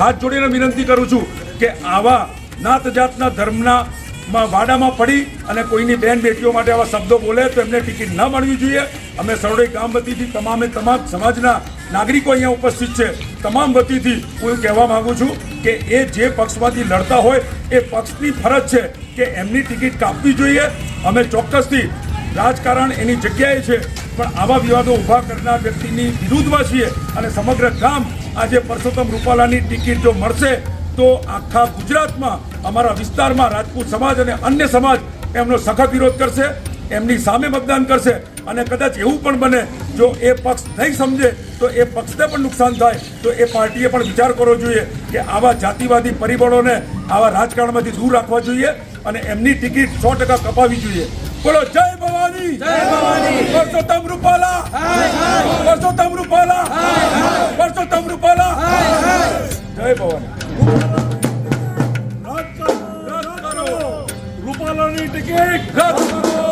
હાથ જોડીને વિનંતી કરું છું કે આવા નાત જાતના ધર્મના વાડામાં પડી અને કોઈની બેન બેટીઓ માટે આવા શબ્દો બોલે તો એમને ટિકિટ ન મળવી જોઈએ. અમે સરોડી ગામ વતીથી તમામે તમામ સમાજના નાગરિકો અહીંયા ઉપસ્થિત છે. તમામ વતીથી હું કહેવા માગું છું કે એ જે પક્ષમાંથી લડતા હોય એ પક્ષની ફરજ છે કે એમની ટિકિટ કાપવી જોઈએ. અમે ચોક્કસથી રાજકારણ એની જગ્યાએ છે. પણ આવા વિવાદો ઊભા કરનાર વ્યક્તિની વિરુદ્ધમાં છીએ અને સમગ્ર ગામ આજે પરસોત્તમ રૂપાલાની ટિકિટ જો મળશે તો આખા ગુજરાતમાં અમારા વિસ્તારમાં રાજપૂત સમાજ અને અન્ય સમાજ એમનો સખત વિરોધ કરશે એમની સામે મતદાન કરશે અને કદાચ એવું પણ બને જો એ પક્ષ નહીં સમજે તો એ પક્ષને પણ નુકસાન થાય તો એ પાર્ટીએ પણ વિચાર કરવો જોઈએ કે આવા જાતિવાદી પરિબળોને આવા રાજકારણમાંથી દૂર રાખવા જોઈએ અને એમની ટિકિટ સો ટકા કપાવી જોઈએ. બોલો જય ભવાની! જય ભવાની! રૂપાલા! જય ભવાની રૂપાલાની ટિકિટ રદ કરો